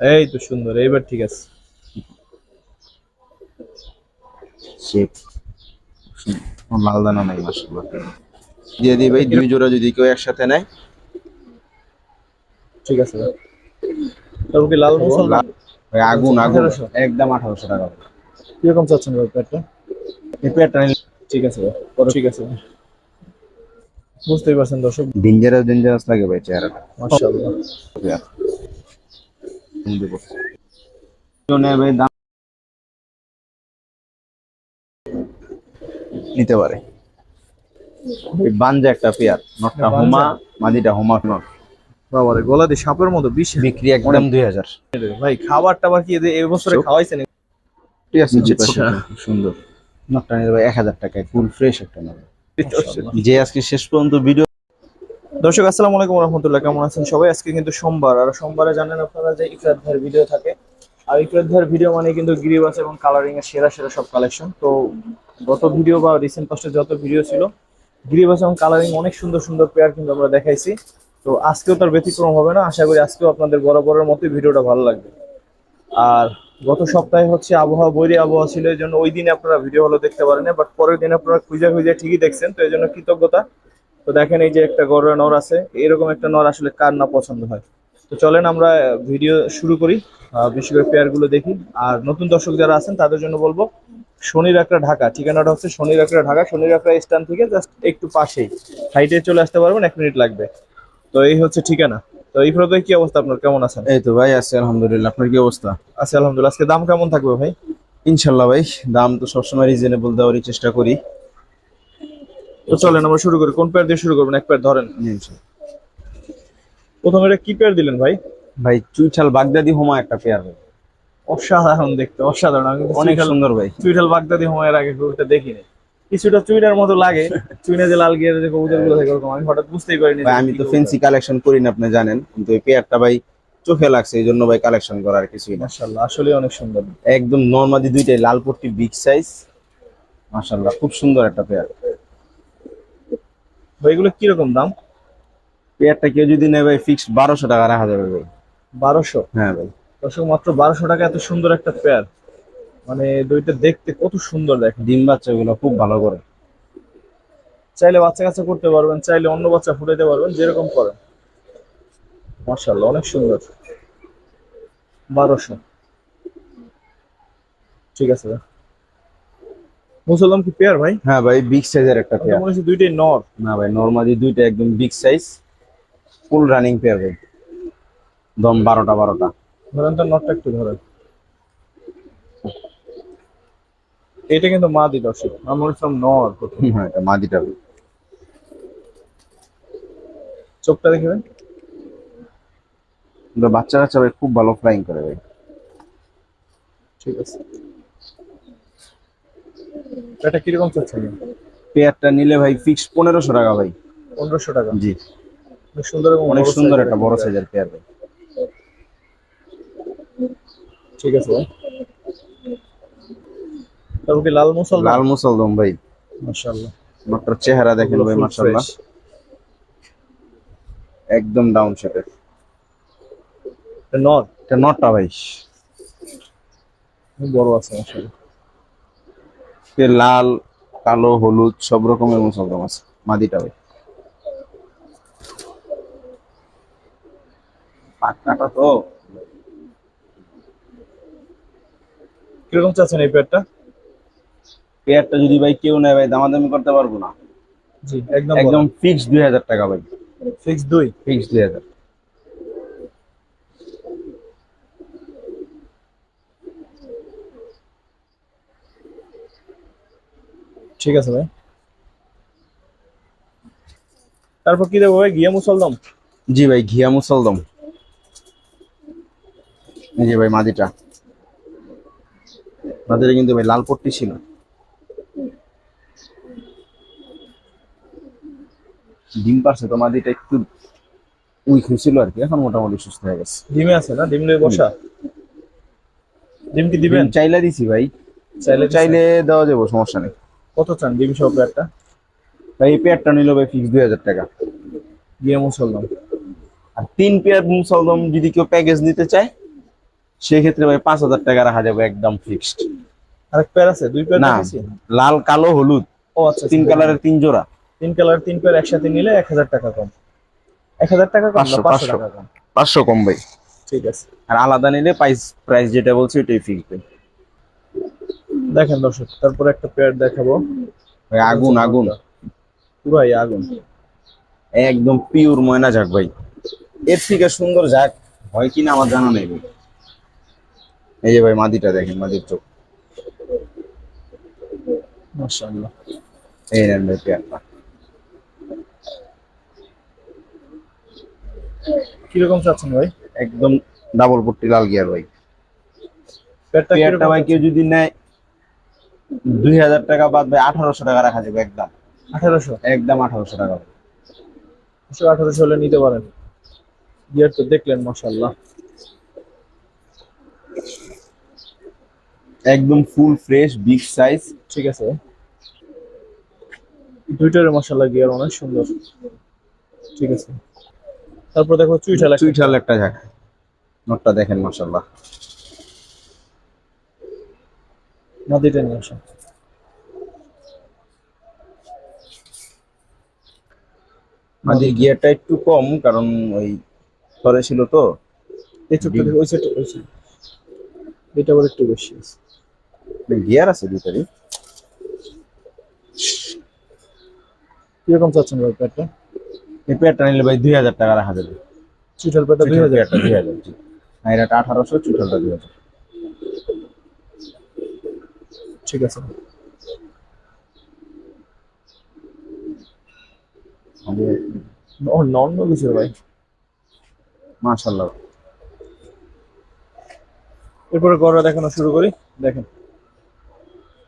এই তো সুন্দর এইবার ঠিক আছে। শেপ দানা নাই মাসাল্লাহ দিয়ে দিই ভাই দুই জোড়া যদি কেউ একসাথে নেয়। ঠিক আছে। তারপর কি লাল মুসল ভাই আগুন আগুন। একদম আঠারোশো টাকা। ভাই। কীরকম চাচ্ছেন ভাই প্যাটটা এই পেয়ারটা ঠিক আছে ভাই ঠিক আছে। বুঝতেই পারছেন দর্শক। ডেঞ্জারাস ডেঞ্জারাস লাগে ভাই চেহারাটা। মাশাআল্লাহ। দেব নিতে পারে। বানজা একটা পেয়ার নটটা? হোমা মাদিটা হোমা নট। বাবারে গলা দিয়ে সাপের মতো বিষ বিক্রি একদম দুই হাজার। ভাই খাবার টাবার কি এই বছরে খাওয়াইছেন? ঠিক আছে। সুন্দর। নটটা নিতে ভাই এক হাজার টাকায় ফুল ফ্রেশ একটা নেবে যে আজকে শেষ পর্যন্ত ভিডিও দর্শক, আসসালামু আলাইকুম রহমতুল্লাহ কেমন আছেন সবাই? আজকে কিন্তু সোমবার। আর সোমবারে জানেন আপনারা যে ইকরাত ভাইয়ের ভিডিও থাকে। আর ইকরাত ভাইয়ের ভিডিও মানে কিন্তু গিরিবাস এবং কালারিং এর সেরা সেরা সব কালেকশন তো গত ভিডিও বা রিসেন্ট পাস্টে যত ভিডিও ছিল গিরিবাস এবং কালারিং অনেক সুন্দর সুন্দর পেয়ার কিন্তু আমরা দেখাইছি। তো আজকেও তার ব্যতিক্রম হবে না। আশা করি আজকেও আপনাদের বরাবরের মতোই ভিডিওটা ভালো লাগবে। আর গত সপ্তাহে হচ্ছে আবহাওয়া, বৈরী আবহাওয়া ছিল, এই জন্য ওই দিনে আপনারা ভিডিও হলো দেখতে পারেন বাট পরের দিন আপনারা খুঁজে খুঁজে ঠিকই দেখছেন। তো এই জন্য কৃতজ্ঞতা। তো দেখেন এই যে একটা গড়া নর আছে এরকম একটা নর আসলে কার না পছন্দ হয়? তো চলেন আমরা ভিডিও শুরু করি বিশেষ করে পেয়ারগুলো দেখি। আর নতুন দর্শক যারা আছেন তাদের জন্য বলব শনির একটা ঢাকা ঠিকানাটা হচ্ছে শনির একটা ঢাকা শনির একটা স্ট্যান্ড থেকে জাস্ট একটু পাশেই। সাইডে চলে আসতে পারবেন এক মিনিট লাগবে। তো এই হচ্ছে ঠিকানা। তো এই ফটোতে কি অবস্থা আপনার? কেমন আছেন? এই তো ভাই আছে আলহামদুলিল্লাহ। আপনার কি অবস্থা? আচ্ছা আলহামদুলিল্লাহ। আজকে দাম কেমন থাকবে ভাই? ইনশাল্লাহ ভাই দাম তো সবসময় রিজনেবল দেওয়ারই চেষ্টা করি। তো চলেন আমরা শুরু করি। কোন পেয়ার দিয়ে শুরু করবেন? এক পেয়ার ধরেন। প্রথমে এটা কি পেয়ার দিলেন ভাই? ভাই চুইঠাল বাগদাদি হোমা একটা পেয়ার ভাই। অসাধারণ দেখতে অসাধারণ। আমি অনেক সুন্দর ভাই। চুইঠাল বাগদাদি হোমায়ের আগে কবুতরটা দেখিনি। কিছুটা চুইনার মতো লাগে। চুইনা যে লাল গিয়ার যে কবুতরগুলো থাকে ওরকম আমি হঠাৎ বুঝতেই পারিনি ভাই আমি তো ফেন্সি কালেকশন করি না আপনি জানেন। কিন্তু এই পেয়ারটা ভাই চোখে লাগছে এই জন্য ভাই কালেকশন করার কিছুই না। মাশাআল্লাহ আসলে অনেক সুন্দর। একদম নর্মাদি দুইটাই লাল পট্টি বিগ সাইজ মাশাল্লাহ খুব সুন্দর একটা পেয়ার ভাই এগুলো কীরকম দাম? পেয়ারটা কেউ যদি নেয় ভাই ফিক্সড বারোশো টাকা রাখা যাবে ভাই। বারোশো? হ্যাঁ ভাই। দর্শক মাত্র বারোশো টাকা এত সুন্দর একটা পেয়ার। মানে দুইটা দেখতে কত সুন্দর দেখ ডিম বাচ্চাগুলো খুব ভালো করে। চাইলে বাচ্চা কাচ্চা করতে পারবেন চাইলে অন্য বাচ্চা ফুটাইতে পারবেন যেরকম করেন। মাশাআল্লাহ অনেক সুন্দর। বারোশো। ঠিক আছে ভাই মুসলমান কি পেয়ার ভাই? হ্যাঁ ভাই বিগ সাইজের একটা পেয়ার মনে হচ্ছে দুইটাই নর। না ভাই নর্মালি দুইটা একদম big size full running pair ভাই। দম বারোটা বারোটা। ধরেন তো নটটা একটু ধরেন। এটা কিন্তু মা দি দর্শক আমার মনে হচ্ছে নর। প্রথম। হ্যাঁ এটা মাদিটা ভাই। চোখটা দেখবেন। বাচ্চা কাচ্চা ভাই খুব ভালো ফ্লাইং করে ভাই। ঠিক আছে। এটা কীরকম চলছে পেয়ারটা নিলে ভাই ফিক্স পনেরোশো টাকা ভাই। পনেরোশো টাকা? জি। অনেক সুন্দর এবং অনেক সুন্দর একটা বড় সাইজের পেয়ার ভাই। ঠিক আছে ভাই। তারপর কি লাল মুসল লাল মুসলদম ভাই। মাশাআল্লাহ। মাত্র চেহারা দেখেন ভাই মাশাল্লাহ একদম ডাউন শেপের নর এটা নটটা ভাই। বড় আছে মাশাআল্লাহ। এ লাল কালো হলুদ সব রকমের মুসলদম আছে মাদিটা ভাই। পাক্কাটা তো কীরকম চাচ্ছেন এই পেয়ারটা? পেয়ারটা যদি ভাই কেউ নেয় ভাই দামাদামি করতে পারব না। জি একদম একদম ফিক্স দুই হাজার টাকা ভাই। ফিক্স দুই? ফিক্স দুই হাজার। ঠিক আছে ভাই। তারপর কি দেবো ভাই? গিয়া মুসলদম? জি ভাই ঘিয়া মুসলদম। এই যে ভাই মাদিটা। মাদিটা কিন্তু ভাই লাল পট্টি ছিল। ডিম পারছে তো মাদিটা একটু উইক হয়েছিল আর কি এখন মোটামুটি সুস্থ হয়ে গেছে। ডিমে আছে না? ডিম লয়ে বসা? ডিম কি দিবেন? চাইলে দিছি ভাই। চাইলে চাইলে দেওয়া যাব সমস্যা নেই। কত চান? ডিম সহ পেয়ারটা? ভাই এই পেয়ারটা নিল ভাই ফিক্স দুই হাজার টাকা। গিয়া মুসলদম। আর তিন পেয়ার মুসলদম যদি কেউ প্যাকেজ নিতে চায় সেক্ষেত্রে ভাই পাঁচ হাজার টাকা রাখা যাবে একদম ফিক্সড আরেক পেয়ার আছে? দুই পেয়ার না লাল কালো হলুদ। ও আচ্ছা তিন কালারের তিন জোড়া। তিন কালার তিন পেয়ার একসাথে নিলে এক হাজার টাকা কম। এক হাজার টাকা কম পাঁচশো। টাকা কম? পাঁচশো কম ভাই। ঠিক আছে। আর আলাদা নিলে প্রাইস প্রাইস যেটা বলছি ওইটাই ফিক্সড দেখেন দর্শক তারপর একটা পেয়ার দেখাবো। ভাই আগুন আগুন। পুরাই আগুন। একদম পিওর ময়না যাক ভাই। এর থেকে সুন্দর যাক হয় কিনা আমার জানা নেই এই যে ভাই মাদিটা দেখেন মাদির চোখ। মাশাআল্লাহ। এই নেন ভাই পেয়ারটা কীরকম চাচ্ছেন ভাই? একদম ডাবল পট্টি লাল গিয়ার ভাই। পেয়ারটা ভাই কেউ যদি নেয় দুই হাজার টাকা বাদ ভাই আঠারোশো টাকা রাখা যাবে একদম। আঠারোশো? একদম আঠারোশো টাকা। দুশো আঠারোশো হলে নিতে পারেন। গিয়ার তো দেখলেন মাশাআল্লাহ। একদম ফুল ফ্রেশ বিগ সাইজ ঠিক আছে। দুইটার মাশাআল্লাহ গিয়ার অনেক সুন্দর। ঠিক আছে। তারপর দেখো চুইঠাল একটা। চুইঠাল একটা যাক। নোটটা দেখেন মাসাল্লাহ মাদিটা নিয়ে আসো। মাঝে গিয়ারটা একটু কম কারণ ওই ঘরে ছিল তো। এই ছোট্ট ওই ছোট্ট ওই ছোট্ট। এটা আবার একটু বেশি আছে। গিয়ার আছে দুটারই কীরকম চাচ্ছেন ভাই পেয়ারটা এই পেয়ারটা নিলে ভাই দুই হাজার টাকা রাখা যাবে। চুইঠাল পেয়ারটা দুই হাজার? পেয়ারটা দুই হাজার জি। আর এটা আঠারোশো চুইঠালটা দুই হাজার। ঠিক আছে। ও নন কিছু ভাই মাশাল্লাহ এরপরে গড়া দেখানো শুরু করি দেখেন।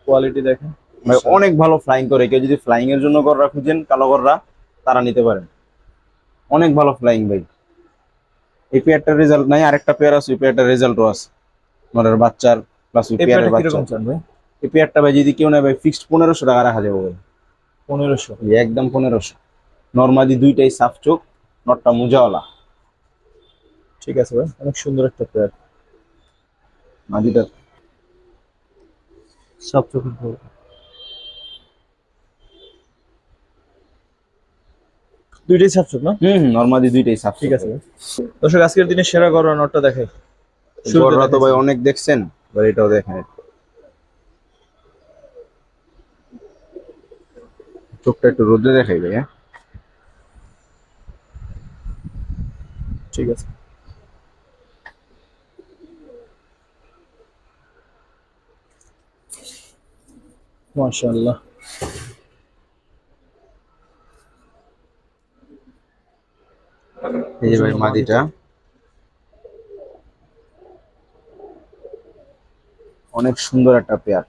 কোয়ালিটি দেখেন। ভাই অনেক ভালো ফ্লাইং করে। কেউ যদি ফ্লাইং এর জন্য গররা খুঁজেন কালো গররা তারা নিতে পারেন। অনেক ভালো ফ্লাইং ভাই। এই পেয়ারটার রেজাল্ট নাই আরেকটা পেয়ার আছে ওই পেয়ারটার রেজাল্টও আছে। নরের বাচ্চার প্লাস ওই এই পেয়ারের বাচ্চা। ভাই? এই পেয়ারটা ভাই যদি কেউ নেয় ভাই ফিক্সড পনেরোশো টাকা রাখা যাবে ভাই। পনেরোশো? একদম পনেরোশো। নর্মালি দুইটাই সাফ চোখ নটটা মোজাওয়ালা। ঠিক আছে ভাই অনেক সুন্দর একটা পেয়ার মাদিটা সব বড়। দুইটাই চোখ না? হুম নর্মালি দুইটাই সাফ ঠিক আছে ভাই। দর্শক আজকের দিনে সেরা গড়া নটটা দেখাই। শুরুতে তো ভাই অনেক দেখছেন এবার এটাও দেখেন। চোখটা একটু রোদে দেখাই ভাই হ্যাঁ ঠিক আছে। মাশাআল্লাহ। এই যে ভাই মাদিটা। অনেক সুন্দর একটা পেয়ার।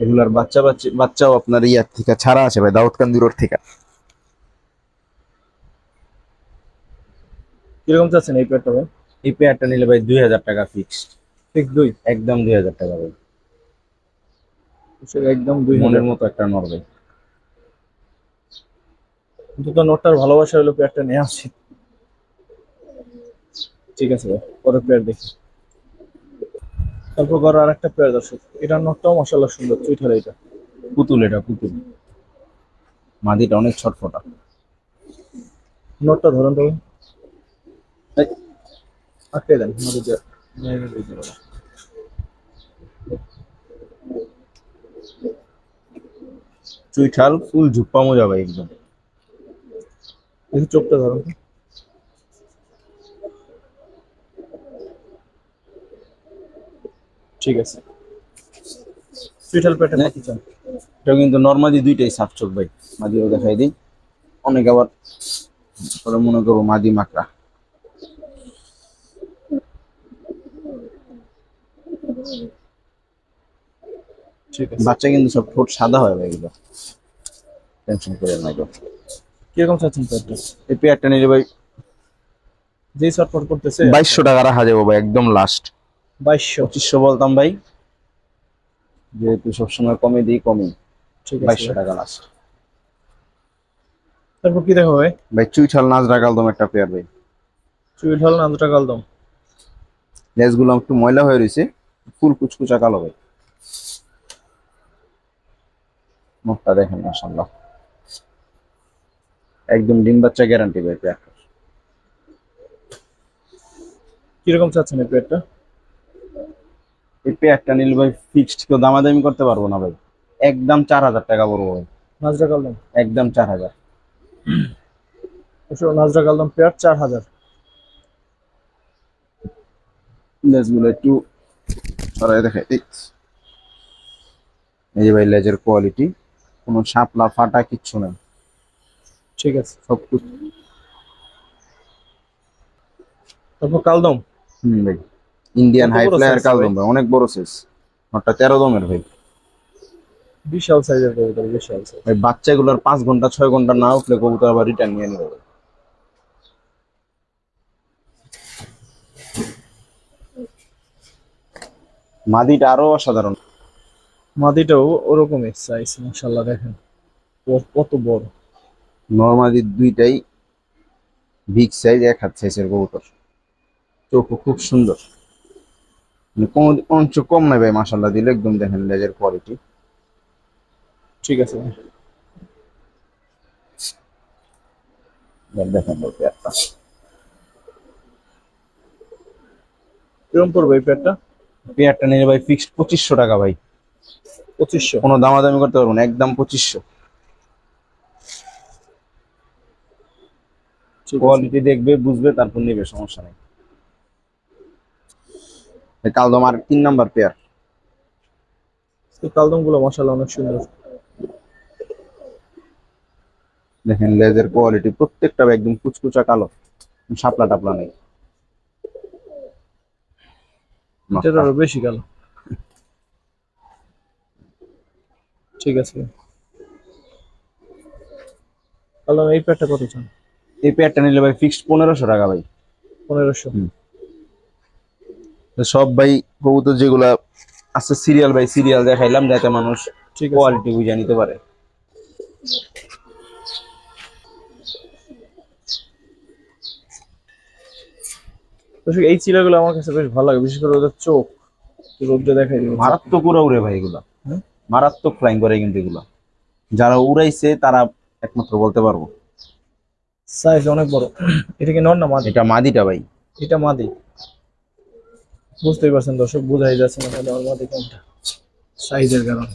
এগুলার বাচ্চা বাচ্চা বাচ্চাও আপনার ইয়ার থেকে ছাড়া আছে ভাই দাউদকান্দি রোড থেকে। কীরকম চাচ্ছেন এই পেয়ারটা ভাই? এই পেয়ারটা নিলে ভাই দুই হাজার টাকা ফিক্সড ঠিক দুই? একদম দুই হাজার টাকা ভাই। একদম দুই হাজার। মনের মতো একটা নর ভাই। তো নোটটার ভালোবাসা হলো পেয়ারটা নেওয়া উচিত। ঠিক আছে ভাই পরের পেয়ার দেখি। তারপর গড় আর একটা পেয়ার দর্শক এটার নোটটাও মশাল্লা সুন্দর চুইঠাল এটা। পুতুল এটা পুতুল। মাদিটা অনেক ছটফটা। নোটটা ধরুন তবে আটকে দেন পারে। চুইঠাল ফুল ঝুপ্পা মোজা ভাই একদম। চোখটা ধরুন। ঠিক আছে। চান? এটা কিন্তু নর্মালি দুইটাই সাফ চোখ ভাই মাদিও দেখাই দিই। অনেক আবার পরে মনে করব মাদি মাকড়া। ঠিক আছে। বাচ্চা কিন্তু সব ঠোঁট সাদা হয় ভাই এগুলো। টেনশন করে না এগুলো। কীরকম চাচ্ছেন পেয়ারটা এই পেয়ারটা নিলে ভাই যেই শর্টফট করতেছে? বাইশশো টাকা রাখা যাব ভাই একদম লাস্ট বাইশশো। পঁচিশশো বলতাম ভাই। যেহেতু সবসময় কমে দিই ঠিক বাইশশো টাকা লাস্ট তারপর কি দেখো ভাই? ভাই চুইঠাল নাচ রাখালদম একটা পেয়ার ভাই। চুইঠাল নান্দটা কালদম লেজগুলো একটু ময়লা হয়ে রয়েছে ফুল কুচকুচা কালো ভাই। মুখটা দেখেন মাসাল্লাহ একদম ডিম বাচ্চা গ্যারান্টি ভাই পেয়ারটা কীরকম চাচ্ছেন এই পেয়ারটা এই পেয়ারটা নিলে ভাই ফিক্সড কেউ দামাদামি করতে পারব না ভাই। একদম চার হাজার টাকা পড়ব ভাই। নাজরা কালদম? একদম চার হাজার। নাজরা কালদম পেয়ার চার হাজার। লেজগুলো একটু সরাই দেখে এই। যে ভাই লেজের কোয়ালিটি কোনো শাপলা ফাটা কিচ্ছু নেই। ঠিক আছে। সব কিছু তারপর কালদম? হুম ভাই। ইন্ডিয়ান হাই ফ্লায়ার কালদম ভাই? অনেক বড় সাইজ ওটা তেরো দমের ভাই। বিশাল সাইজের কবুতর বিশাল সাইজ ভাই বাচ্চাগুলোর পাঁচ ঘণ্টা ছয় ঘণ্টা না উঠলে কবুতর আবার রিটার্ন নিয়ে নেবে। মাদিটা আরও অসাধারণ। মাদিটাও ওরকমই সাইজ মাশাল্লাহ দেখেন। কত বড়। নর্মালি দুইটাই বিগ সাইজ এক হাত সাইজের কবুতর। চোখও খুব সুন্দর। কোনো অঞ্চ কম নাই ভাই মাসাল্লাহ দিলে একদম দেখেন লেজের কোয়ালিটি ঠিক আছে দেখেন পেয়ারটা। কিরম পড়বে এই পেয়ারটা? পেয়ারটা নিলে ভাই ফিক্সড পঁচিশশো টাকা ভাই। পঁচিশশো? কোনো দামাদামি করতে পারব না একদম পঁচিশশো। কোয়ালিটি দেখবে বুঝবে তারপর নেবে সমস্যা নেই। কালদম আর তিন নাম্বার পেয়ার কালদমগুলো মাশাল্লাহ অনেক সুন্দর। দেখেন লেজের কোয়ালিটি প্রত্যেকটা একদম কুচকুচা কালো। শাপলা টাপলা নেই। বেশি কালো। ঠিক আছে। কালদম এই পেয়ারটা কত চান? এই পেয়ারটা নিলে ভাই ফিক্সড পনেরোশো টাকা ভাই। পনেরোশো। সব ভাই কবুতর যেগুলা আছে সিরিয়াল বাই সিরিয়াল দেখাইলাম যাতে মানুষ কোয়ালিটি বুঝে নিতে পারে। এই চিলাগুলো আমার কাছে বেশ ভালো লাগে বিশেষ করে ওদের চোখ রোদ্রে দেখাই দিবে মারাত্মক ওরা উড়ে ভাই এগুলা। হুম? মারাত্মক ফ্লাইং করে কিন্তু এগুলা। যারা উড়াইছে তারা একমাত্র বলতে পারব। সাইজ অনেক বড়। এটা কি নর না মাদি? এটা মাদিটা ভাই। এটা মাদি। বুঝতেই পারছেন দর্শক বোঝাই যাচ্ছে না তাহলে আমার কোনটা। সাইজের কারণে।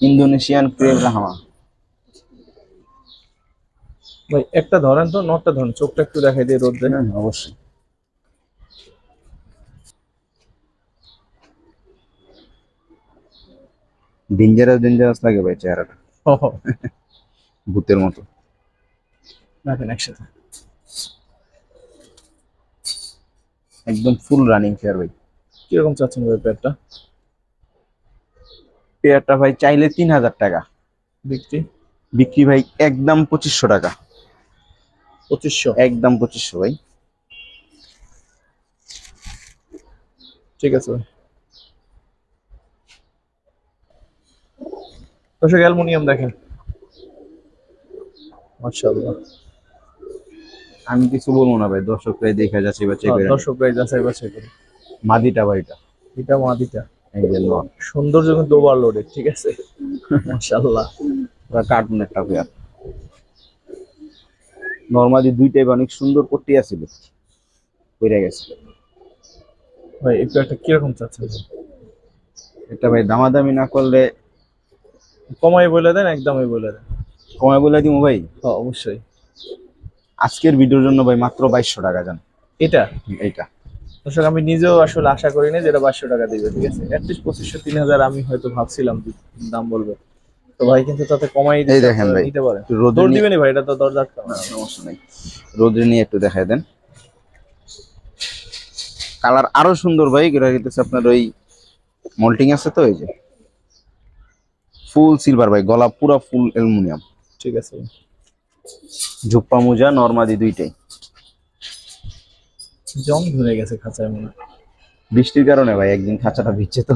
ইন্দোনেশিয়ান প্রেম রাহামা। ভাই একটা ধরেন তো নটটা ধরেন চোখটা একটু দেখাই দিয়ে রোদ্রে হ্যাঁ, অবশ্যই। ডেঞ্জারাস ডেঞ্জারাস লাগে ভাই চেহারাটা। ভূতের মতো। রাখেন একসাথে। একদম ফুল রানিং ফেয়ার ভাই। কীরকম চাচ্ছেন ভাই প্যাডটা পেয়ারটা ভাই চাইলে তিন হাজার টাকা। বিক্রি? বিক্রি ভাই একদম পঁচিশশো টাকা। পঁচিশশো? একদম পঁচিশশো ভাই। ঠিক আছে ভাই। দর্শক অ্যালুমিনিয়াম দেখেন। মাশাআল্লাহ। আমি কিছু বলব না ভাই দর্শকরাই দেখা যাচ্ছে বা চেক করে। দর্শক ভাই যাচাই বাছাই করে। মাদিটা ভাইটা এটা। মাদিটা। এই যে লন সৌন্দর্য কিন্তু ওভারলোডেড ঠিক আছে? মাশাআল্লাহ। কার্টুন একটা পেয়ার নর্মালি দুইটাই অনেক সুন্দর পট্টি আছিল। পড়ে গেছে। ভাই এই প্যাডটা কীরকম চাচ্ছেন? এটা ভাই দামাদামি না করলে কমাই বলে দেন একদমই বলে দেন। কমে বলে দিব ভাই। হ্যাঁ অবশ্যই। আজকের ভিডিওর জন্য ভাই মাত্র বাইশশো টাকা যান এটা? এইটা। দর্শক আমি নিজেও আসলে আশা করিনি যেটা বাইশশো টাকা দিবে ঠিক আছে? অ্যাটলিস্ট পঁচিশশো তিন হাজার আমি হয়তো ভাবছিলাম দাম বলবে। তো ভাই কিন্তু তাতে কমাই এই দেখেন ভাই। নিতে পারে। রোদে দিবেনি ভাই এটা তো দরজা সমস্যা নেই। রোদ্রে নিয়ে একটু দেখাই দেন। কালার আরও সুন্দর ভাই এটা হইতেছে আপনার ওই মল্টিং আছে তো এই যে। ফুল সিলভার ভাই গলা পুরা ফুল অ্যালুমিনিয়াম। ঠিক আছে। ঝুপ্পা মোজা নর্মাদি দুইটাই। জং ধরে গেছে খাঁচায় মনে বৃষ্টির কারণে ভাই একদিন খাঁচাটা ভিজছে তো।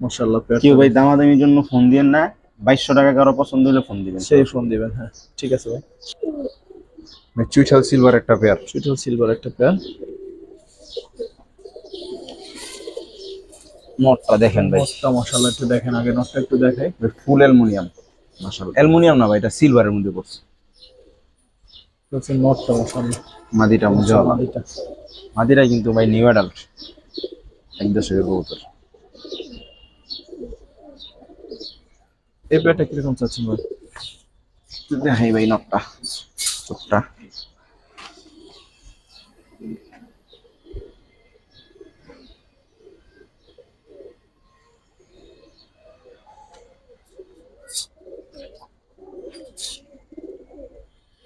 মাশাআল্লাহ কেউ ভাই দামাদামির জন্য ফোন দিয়েন না বাইশশো টাকা কারও পছন্দ হলে ফোন দিবেন। সেই ফোন দিবেন হ্যাঁ ঠিক আছে ভাই। চুইঠাল সিলভার একটা পেয়ার সুইটাল সিলভার একটা পেয়ার নটটা দেখেন ভাই। নটটা মশালা একটু দেখেন আগে নটটা একটু দেখাই। ফুল অ্যালুমিনিয়াম। মাশাআল্লাহ। অ্যালুমিনিয়াম না ভাই এটা সিলভারের মধ্যে পড়ছে। হচ্ছে নটটা মাদিটা মজা মাদিটা। মাদিরা কিন্তু ভাই নিউ অ্যাডাল্ট এক দশকের কবুতর। এই পেয়ারটা কীরকম চাচ্ছেন ভাই? দেখাই ভাই নটটা চোখটা।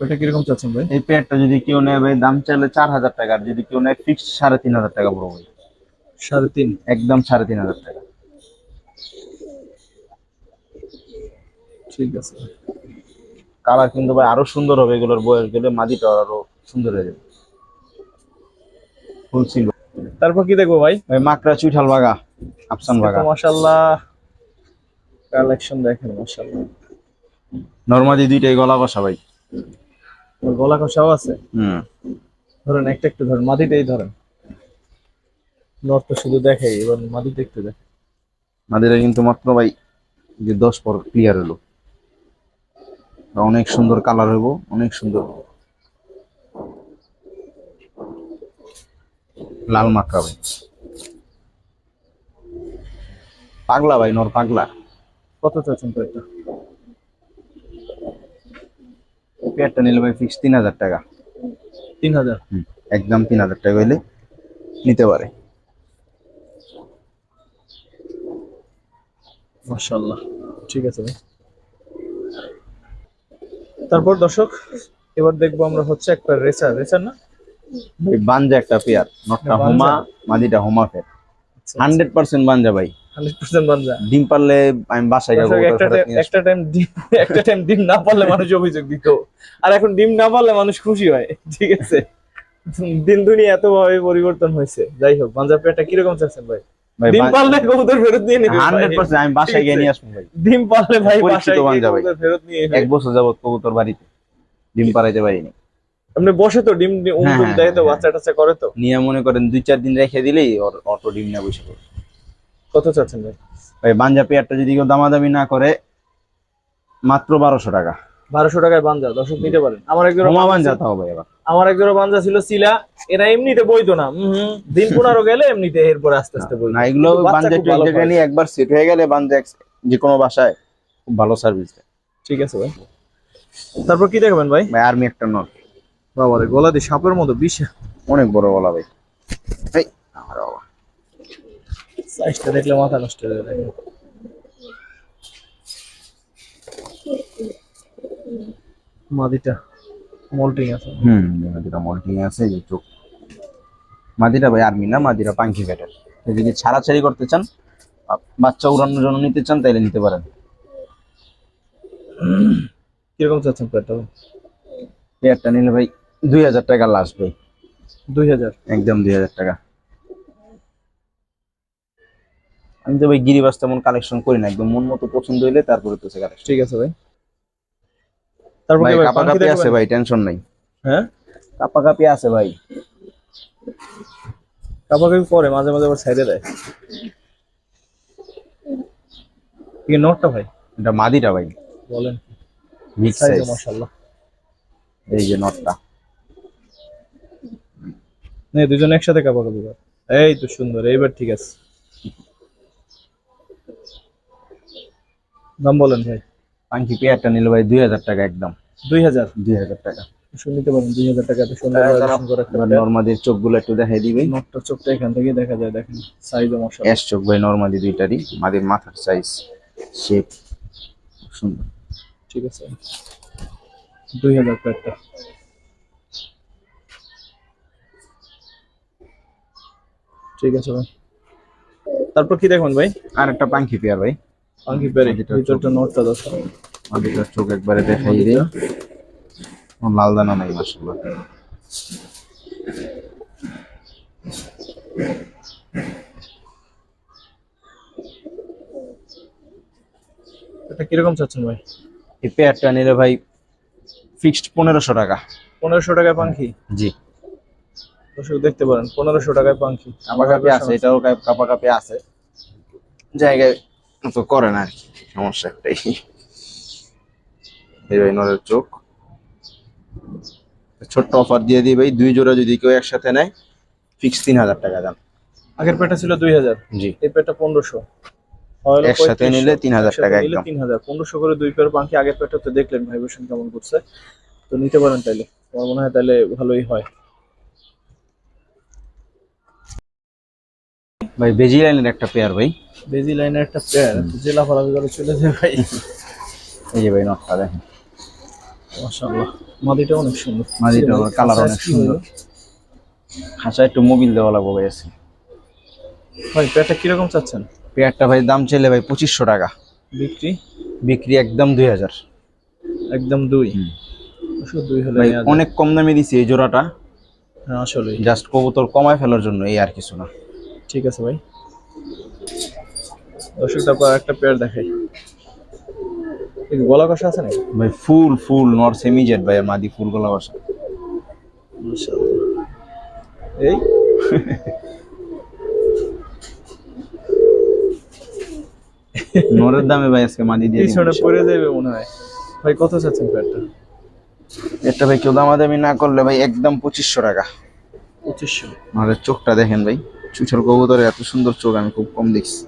ওটা কীরকম চাচ্ছেন ভাই? এই পেয়ারটা যদি কেউ নেয় ভাই দাম চাইলে চার হাজার টাকা আর যদি কেউ নেয় ফিক্সড সাড়ে তিন হাজার টাকা পড়বে ভাই। সাড়ে তিন? একদম সাড়ে তিন হাজার টাকা। ঠিক আছে। কালার কিন্তু ভাই আরও সুন্দর হবে এগুলোর বয়স গেলে মাদিটা আরও সুন্দর হয়ে যাবে। ফুল ছিল তারপর কি দেখব ভাই? ভাই মাকড়া চুইঠাল বাগা আফসান বাগা। মাশাল্লাহ কালেকশন দেখেন মাশাল্লাহ নর্মালি দুইটাই গলা কষা ভাই। ওর গলা কষাও আছে। হুম। ধরেন একটা একটু ধরেন মাদিটাই ধরেন। নট তো শুধু দেখে এবার মাদিটা একটু দেখে। মাদিরা কিন্তু মাত্র ভাই যে দশ পর ক্লিয়ার হলো। অনেক সুন্দর কালার হইব অনেক সুন্দর। লাল মাকড়া ভাই। পাগলা ভাই নর পাগলা। কত চাচ্ছেন তো এটা? পেয়ারটা নিলে ভাই ফিক্স তিন হাজার টাকা। তিন হাজার? একদম তিন হাজার টাকা হইলে নিতে পারে। মাশাল্লাহ ঠিক আছে ভাই। তারপর দর্শক এবার দেখব আমরা হচ্ছে একটা রেসার। রেসার না? বানজা একটা পেয়ার নটটা হোমা মাদিটা হোমা ফের হান্ড্রেড পার্সেন্ট বানজা ভাই। ডিম পারলে আমি বাসায় যাব একটা টাইম- নিয়ে আসব। একটা টাইম ডিম একটা টাইম ডিম না পারলে মানুষ অভিযোগ দিত। আর এখন ডিম না পারলে মানুষ খুশি হয় ঠিক আছে? দিন দুনিয়া এত ভাবে পরিবর্তন হয়েছে। যাই হোক কীরকম চাচ্ছেন ভাই? ডিম পারলে কবুতর ফেরত নিয়ে নিবে আমি বাসায় গিয়ে নিয়ে আসব ভাই। ডিম পারলে ভাই পরীক্ষিত বাসায় গিয়ে কবুতর ফেরত নিয়ে এক বছর যাবত কবুতর বাড়িতে। ডিম পাড়াইতে পারিনি। আপনি বসে তো ডিম উম হ্যাঁ, টুম হ্যাঁ, দেয় তো হ্যাঁ। বাচ্চা টাচ্চা করে তো। নিয়ে মনে করেন দুই চার দিন রেখে দিলেই অটো ডিম না বসে পড়বে। কত চাচ্ছেন ভাই? ভাই বাঞ্জা পেয়ারটা যদি কেউ দামাদামি না করে মাত্র বারোশো টাকা। বারোশো টাকায় বাঞ্জা দর্শক নিতে পারেন। আমার একজন হোমা বাঞ্জা তাও ভাই এবার। আমার একজন বাঞ্জা ছিল সিলা এরা এমনিতে বইতো না দিন পনেরো গেলে এমনিতে এরপরে আস্তে আস্তে বই না এগুলো বাঞ্জা একটু জায়গায় নিয়ে একবার সেট হয়ে গেলে বাঞ্জা যে কোনো বাসায় খুব ভালো সার্ভিস দেয়। ঠিক আছে ভাই। তারপর কি দেখবেন ভাই? ভাই আর্মি একটা নট বাবারে গলা দিয়ে সাপের মতো বিশাল অনেক বড় গলা ভাই। এই। আমার বাবা। সাইজটা দেখলে মাথা নষ্ট হয়ে যাবে। মাদিটা মোল্টিং আছে। হুম মাদিরা মল্টিং আছে যে চোখ মাদিরা ভাই আর্মি না মাদিরা পাঙ্কি ব্যাটার যদি ছাড়াছাড়ি করতে চান বাচ্চা উড়ানোর জন্য নিতে চান তাইলে নিতে পারেন। কীরকম চাচ্ছেন প্লেটটা পেয়ারটা নিলে ভাই দুই হাজার টাকা লাস্ট ভাই। দুই হাজার। একদম দুই হাজার টাকা। আমি তো ভাই গিরিবাস তেমন কালেকশন করি না একদম মন মতো পছন্দ হইলে তারপরে তো কালেকশন ঠিক আছে ভাই। তারপর ভাই কি ভাই কাপা পাখি কাপি আছে ভাই টেনশন নাই। হ্যাঁ? কাপা কাপি আছে ভাই। কাপা কাপি পরে মাঝে মাঝে আবার সাইডে দেয়। কি নোটটা ভাই। এটা মাদিটা ভাই। বলেন। মিক্স সাইজ মাশাআল্লাহ। এই যে নটটা। নে দুজন একসাথে কাপা কাপি কর এই তো সুন্দর এইবার ঠিক আছে। দাম বলেন ভাই। পাঙ্কি পেয়ারটা নিলে ভাই দুই হাজার টাকা একদম। দুই হাজার? দুই হাজার টাকা। শুনতে পারেন দুই হাজার টাকা চোখগুলো একটু দেখাই দিবে। নোটটা চোখটা এখান থেকে দেখা যায় দেখেন সাইজ মশাল। অ্যাশ চোখ ভাই দুইটারই মাদির মাথার সাইজ শেপ সুন্দর। ঠিক আছে। দুই হাজার প্যাকটা ঠিক আছে ভাই। তারপর কি দেখবেন ভাই? আর একটা পাঙ্কি পেয়ার ভাই। পেরে যেটা ভিতরটা নোটটা দশ মাদিটার চোখ একবারে দেখাই দিই। লাল দানা নাই মাসাল্লাহ এটা কীরকম চাচ্ছেন ভাই? এই পেয়ারটা নিলে ভাই ফিক্সড পনেরোশো টাকা। পনেরোশো টাকা পাখি জি। দর্শক দেখতে পারেন পনেরোশো টাকায় পাখি। কাপা কাপি আছে এটাও কাপ- কাপা কাপি আছে। জায়গায় তো করে না আর কি সমস্যা একটাই। এই ভাই নরের চোখ। ছোট্ট অফার দিয়ে দিই ভাই দুই জোড়া যদি কেউ একসাথে নেয় ফিক্স তিন হাজার টাকা দাম। আগের পেটা ছিল দুই হাজার জি। এই পেটা পনেরোশো। একসাথে নিলে 3,000 টাকা একদম। তিন হাজার। পনেরোশো করে দুই পেয়ার পাখি আগের পেটা তো দেখলেন ভাইব্রেশন কেমন করছে। তো নিতে পারেন তাইলে আমার মনে হয় তাহলে ভালোই হয়। ভাই বেজি লাইনের একটা পেয়ার ভাই। বেজি লাইনের একটা পেয়ার জেলা ফলাফি করে চলে যায় ভাই। এই যে ভাই নটটা দেখেন। মাশাআল্লাহ। মাদিটা অনেক সুন্দর। মাদিটা কালার অনেক সুন্দর? হাসা একটু মোবিল দেওয়া লাগবে ভাই আছে। ভাই পেয়ারটা কীরকম চাচ্ছেন? পেয়ারটা ভাই দাম চাইলে ভাই পঁচিশশো টাকা। বিক্রি? বিক্রি একদম দুই হাজার। একদম দুই? দুই হলে ভাই অনেক কম দামে দিছি এই জোড়াটা। হ্যাঁ আসলে জাস্ট কবুতর কমায় ফেলার জন্য এই আর কিছু না। ঠিক আছে ভাই। দর্শক তারপর একটা পেয়ার দেখাই। গলা কষা আছে নাকি? ভাই ফুল ফুল নর সেমিজেট ভাই মাদি ফুলগুলো বসা এই? নরের দামে ভাই আজকে মাদি দিয়ে পিছনে পড়ে যাবে মনে হয়। ভাই কত চাচ্ছেন পেয়ারটা এটা ভাই কেউ দামাদামি না করলে ভাই একদম পঁচিশশো টাকা। পঁচিশশো। নরের চোখটা দেখেন ভাই। চুচের কবুতরের এত সুন্দর চোখ আমি খুব কম দেখছি।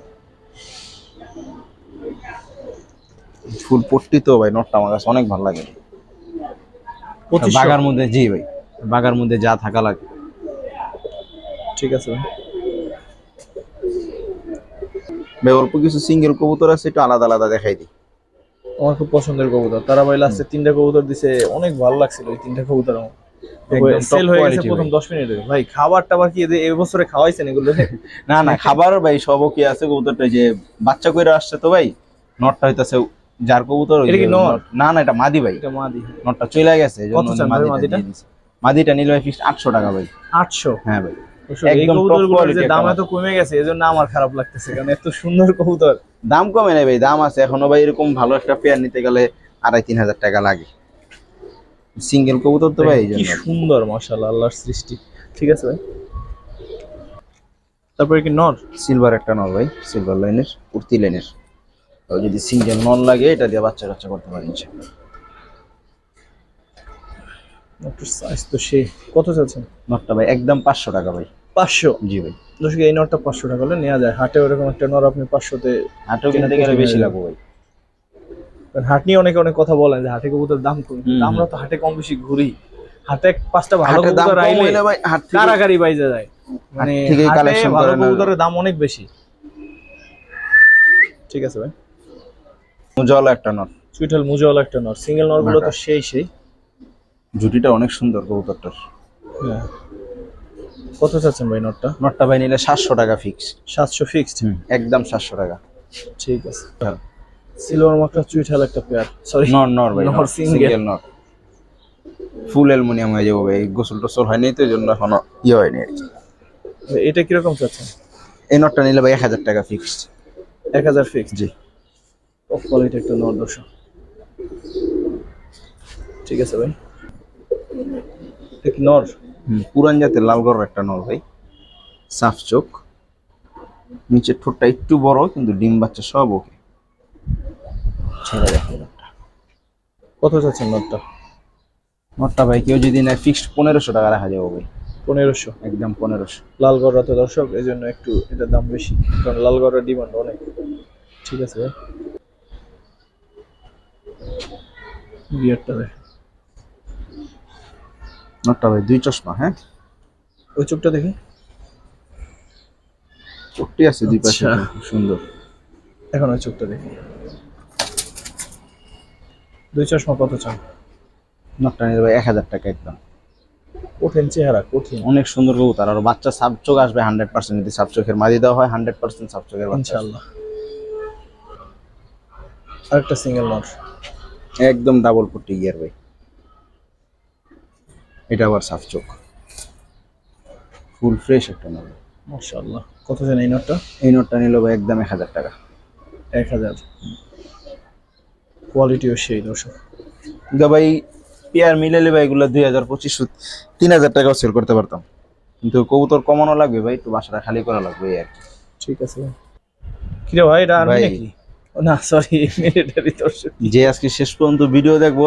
ফুল পট্টি তো ভাই নটটা আমার কাছে অনেক ভালো লাগে। বাগার মধ্যে জি ভাই বাগার মধ্যে যা থাকা লাগে। ঠিক আছে ভাই। ভাই অল্প কিছু সিঙ্গেল কবুতর আছে একটু আলাদা আলাদা দেখাই দিই। আমার খুব পছন্দের কবুতর। তারা ভাই লাস্টে তিনটা কবুতর দিছে অনেক ভালো লাগছিল ওই তিনটা কবুতর আমার সেল হয়ে গেছে প্রথম ভাই। দশ মিনিটে। ভাই খাবার টাবার কি এই বছরে খাওয়াইছেন এগুলো? না না খাবার ভাই সবও কি আছে কবুতরটা যে বাচ্চা কইরা আসছে তো ভাই নটটা হইতাছে যার কবুতর ওই এটা কি নট- না না এটা মাদি ভাই। এটা মাদি নটটা চলে গেছে কত চান ভাই মাদিটা? মাদিটা? নিলে ভাই ফিক্স আটশো টাকা ভাই। আটশো? হ্যাঁ ভাই। একদম দাম এত কমে গেছে এজন্য আমার খারাপ লাগতেছে কারণ এত সুন্দর কবুতর। দাম কমে নাই ভাই দাম আছে। এখনও ভাই এরকম ভালো একটা পেয়ার নিতে গেলে আড়াই তিন হাজার টাকা লাগে। সিঙ্গেল কবুতর তো ভাই কি সুন্দর মাশাআল্লাহ আল্লাহর সৃষ্টি। ঠিক আছে ভাই? তারপরে কি নর? সিলভার একটা নর ভাই সিলভার লাইনের কুর্তি লাইনের। যদি সিঙ্গেল নন লাগে এটা দিয়ে বাচ্চা কাচ্চা করতে পারেন নটটার সাইজ তো সেই কত চাচ্ছেন? নটটা ভাই একদম পাঁচশো টাকা ভাই। পাঁচশো? জি ভাই। দর্শক এই নটটা পাঁচশো টাকা হলে নেওয়া যায়। হাটে ওরকম একটা নর আপনি পাঁচশোতে হাটেও কিনতে গেলে বেশি লাগবে ভাই। কারণ হাট নিয়ে অনেকে অনেক কথা বলেন যে হাটে কবুতর দাম কম। আমরা তো হাটে কম বেশি ঘুরি। হাটে পাঁচটা ভালো কবুতর আইলে হইলে ভাই হাট থেকে কারাগারি বাইজে যায়। মানে হাট ভালো করে কবুতরের দাম অনেক বেশি। ঠিক আছে ভাই? জল একটা নট সুইটাল মুজওয়ালা একটা নর। সিঙ্গেল নরগুলো তো সেই সেই। জুটিটা অনেক সুন্দর কবুতরটার। হ্যাঁ। কত চাচ্ছেন ভাই নটটা নটটা ভাই নিলে সাতশো টাকা ফিক্স সাতশো ফিক্সড একদম সাতশো টাকা। ঠিক আছে। সিলভার মাকড়া চুইঠাল একটা পেয়ার সরি নর নর ভাই নর। সিঙ্গেল নর ফুল অ্যালুমিনিয়াম হয়ে যাব ভাই গোসল টোসল হয়নি তো এই জন্য এখনও ইয়ে হয়নি। এটা কীরকম চাচ্ছেন? এই নটটা নিলে ভাই এক হাজার টাকা ফিক্সড এক হাজার ফিক্সড জি। টপ কোয়ালিটি একটা নর দর্শক ঠিক আছে ভাই। নর পুরান জাতের লাল গড় একটা নর ভাই। সাফ চোখ। নিচের ঠোঁটটা একটু বড় কিন্তু ডিম বাচ্চা সব ওকে ছেড়ে দেখো নটটা। কত চাচ্ছেন নরটা নটটা ভাই কেউ যদি নেয় ফিক্সড পনেরোশো টাকা রাখা যাবে ভাই। পনেরোশো? একদম পনেরোশো। লালগড়রা তো দর্শক এই জন্য একটু এটার দাম বেশি কারণ লালগড়ের ডিমান্ড অনেক। ঠিক আছে ভাই। বিয়ারটা নটটা ভাই দুই চশমা হ্যাঁ? ওই চোখটা দেখি। চোখটি আছে দুই পাশে আচ্ছা। সুন্দর। এখন ওই চোখটা দেখি। দুই চশমা কত চান? নটটা নিলে ভাই এক হাজার টাকা একদম। কঠিন চেহারা কঠিন। অনেক সুন্দর কবুতর আর বাচ্চা সাব চোখ আসবে হান্ড্রেড পার্সেন্ট যদি সাব চোখের মাদি দেওয়া হয় হান্ড্রেড পার্সেন্ট সাব চোখের বাচ্চা আসবে। আরেকটা সিঙ্গেল নট একদম ডাবল পট্টি গিয়ার ভাই। এটা আবার সাফ চোখ। ফুল ফ্রেশ একটা নেবে মাশাআল্লাহ। কত চান এই নটটা? এই নোটটা নিল ভাই একদম এক হাজার টাকা। এক হাজার। কোয়ালিটিও সেই দর্শক। কিন্তু ভাই পেয়ার মিলাইলে ভাই এগুলো দুই হাজার পঁচিশশো তিন হাজার টাকাও সেল করতে পারতাম। কিন্তু কবুতর কমানো লাগবে ভাই একটু বাসাটা খালি করা লাগবে আর কি। ঠিক আছে কিরে ভাই এটা আর্মি। নাকি না সরি মিলিটারি দর্শক যে আজকে শেষ পর্যন্ত ভিডিও দেখব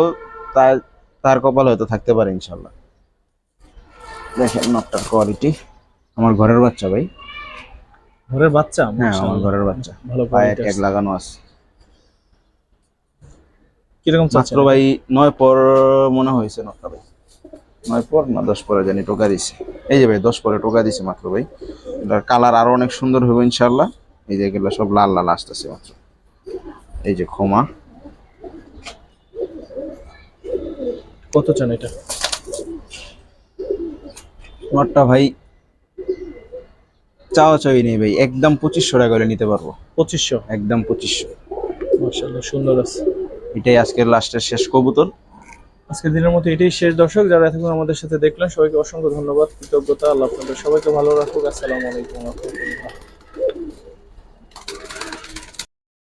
তার তার কপাল হয়তো থাকতে পারে ইনশাল্লাহ দেখেন নটটার কোয়ালিটি আমার ঘরের বাচ্চা ভাই। ঘরের বাচ্চা হ্যাঁ আমার ঘরের বাচ্চা। ভালো পায়ে ট্যাগ লাগানো আছে। কীরকম মাত্র ভাই নয় পর মনে হয়েছে নটটা ভাই। নয় পর না দশ পরে জানি টোকা দিছে। এই যে ভাই দশ পরে টোকা দিছে মাত্র ভাই। এটার কালার আরও অনেক সুন্দর হবে ইনশাল্লাহ এই যে এগুলো সব লাল লাল আসতেছে মাত্র। এই যে ক্ষমা। কত চান এটা? নটটা ভাই চাওয়া চাই নেই ভাই। একদম পঁচিশশো টাকা করে নিতে পারব। পঁচিশশো? একদম পঁচিশশো। মাশাআল্লাহ সুন্দর আছে। এটাই আজকের লাস্টের শেষ কবুতর। আজকের দিনের মতো এটাই শেষ দর্শক, যারা এতক্ষণ আমাদের সাথে দেখলেন, সবাইকে অসংখ্য ধন্যবাদ, কৃতজ্ঞতা, আল্লাহ আপনাদের সবাইকে ভালো রাখুক। আসসালামু আলাইকুম